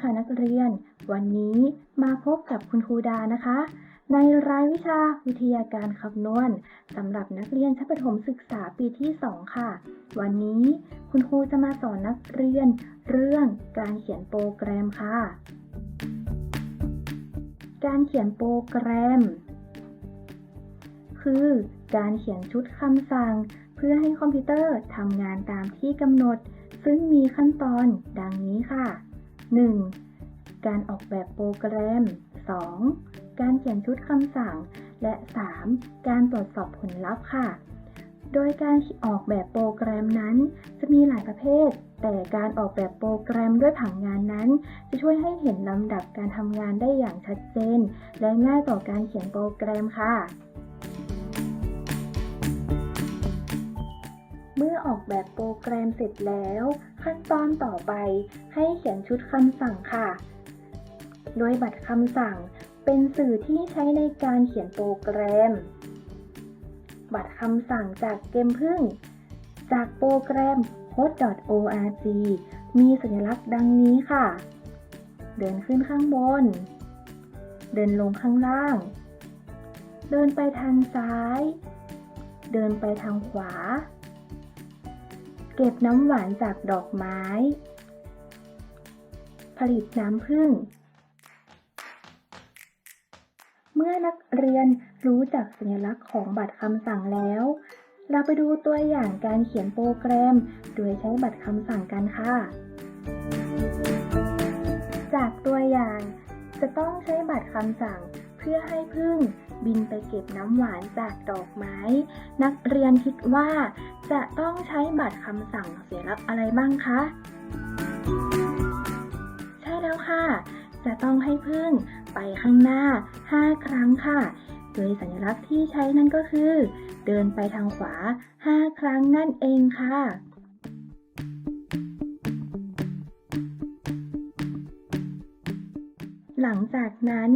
ค่ะนักเรียน วันนี้มาพบกับคุณครูดานะคะ ในรายวิชาวิทยาการคำนวณสำหรับนักเรียนชั้นประถมศึกษาปีที่ 2 ค่ะ วันนี้คุณครูจะมาสอนนักเรียนเรื่องการเขียนโปรแกรมค่ะ การเขียนโปรแกรม คือการเขียนชุดคำสั่ง เพื่อให้คอมพิวเตอร์ทำงานตามที่กำหนด ซึ่งมีขั้นตอนดังนี้ค่ะ 1. การออกแบบโปรแกรม 2. การเขียนชุดคำสั่ง และ 3. การตรวจสอบผลลัพธ์ค่ะ โดยการออกแบบโปรแกรมนั้น จะมีหลายประเภท แต่การออกแบบโปรแกรมด้วยผังงานนั้น จะช่วยให้เห็นลำดับการทำงานได้อย่างชัดเจน และง่ายต่อการเขียนโปรแกรมค่ะเมื่อออกแบบโปรแกรมเสร็จแล้ว ขั้นตอนต่อไปให้เขียนชุดคำสั่งค่ะ โดยบัตรคำสั่งเป็นสื่อที่ใช้ในการเขียนโปรแกรม บัตรคำสั่งจากเกมพึ่ง จากโปรแกรม code.org มีสัญลักษณ์ดังนี้ค่ะ เดินขึ้นข้างบน เดินลงข้างล่าง เดินไปทางซ้าย เดินไปทางขวา เก็บน้ำหวานจากดอกไม้ ผลิตน้ำผึ้ง เมื่อนักเรียนรู้จักสัญลักษณ์ของบัตรคำสั่งแล้ว เราไปดูตัวอย่างการเขียนโปรแกรม โดยใช้บัตรคำสั่งกันค่ะ จากตัวอย่างจะต้องใช้บัตรคำสั่งเพื่อให้พึ่ง บินไปเก็บน้ำหวานจากดอกไม้ นักเรียนคิดว่าจะต้องใช้บัตรคำสั่งสัญลักษณ์อะไรบ้างคะ ใช่แล้วค่ะ จะต้องให้พึ่งไปข้างหน้า 5 ครั้งค่ะ โดยสัญลักษณ์ที่ใช้นั่นก็คือ เดินไปทางขวา 5 ครั้งนั่นเองค่ะหลังจากนั้น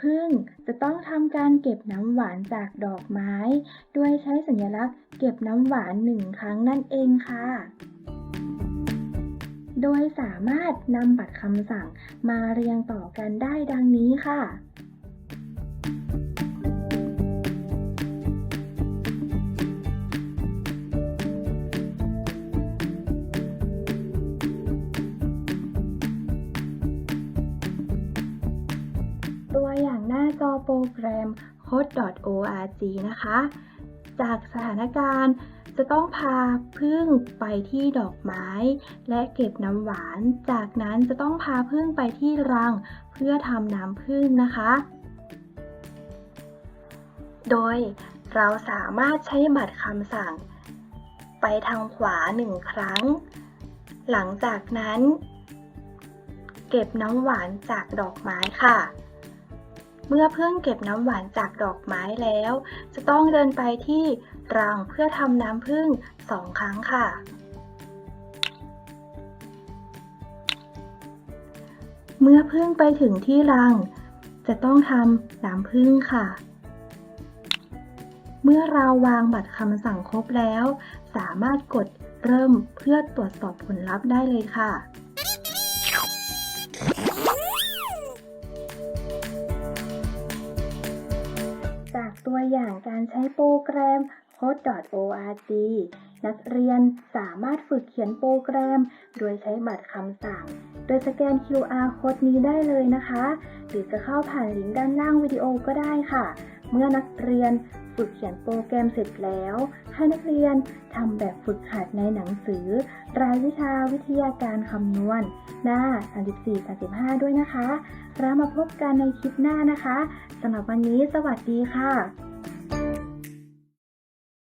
พึ่งจะต้องทำการเก็บน้ำหวานจากดอกไม้ โดยใช้สัญลักษณ์เก็บน้ำหวานหนึ่งครั้งนั่นเองค่ะ โดยสามารถนำบัตรคำสั่งมาเรียงต่อกันได้ดังนี้ค่ะ โปรแกรม code.org นะคะ จากสถานการณ์จะต้องพาพึ่งไปที่ดอกไม้ และเก็บน้ำหวาน จากนั้นจะต้องพาพึ่งไปที่รัง เพื่อทำน้ำพึ่งนะคะ โดยเราสามารถใช้บัตรคำสั่ง ไปทางขวาหนึ่งครั้ง หลังจากนั้น เก็บน้ำหวานจากดอกไม้ค่ะ เมื่อเพิ่งเก็บน้ำหวานจากดอกไม้แล้ว จะต้องเดินไปที่รังเพื่อทำน้ำผึ้งสองครั้งค่ะ เมื่อพึ่งไปถึงที่รัง จะต้องทำน้ำผึ้งค่ะ เมื่อเราวางบัตรคำสั่งครบแล้ว สามารถกดเริ่มเพื่อตรวจสอบผลลัพธ์ได้เลยค่ะ ตัวอย่างการใช้โปรแกรม code.org นักเรียนสามารถฝึกเขียนโปรแกรม โดยใช้บัตรคำสั่ง โดยสแกน QR code นี้ได้เลยนะคะ หรือจะเข้าผ่านลิงก์ด้านล่างวิดีโอก็ได้ค่ะ เมื่อนักเรียนฝึกเขียนโปรแกรมเสร็จแล้ว ให้นักเรียนทำแบบฝึกหัดในหนังสือ รายวิชาวิทยาการคำนวณ หน้า 34-35 ด้วยนะคะ แล้วมาพบกันในคลิปหน้านะคะสำหรับวันนี้สวัสดีค่ะ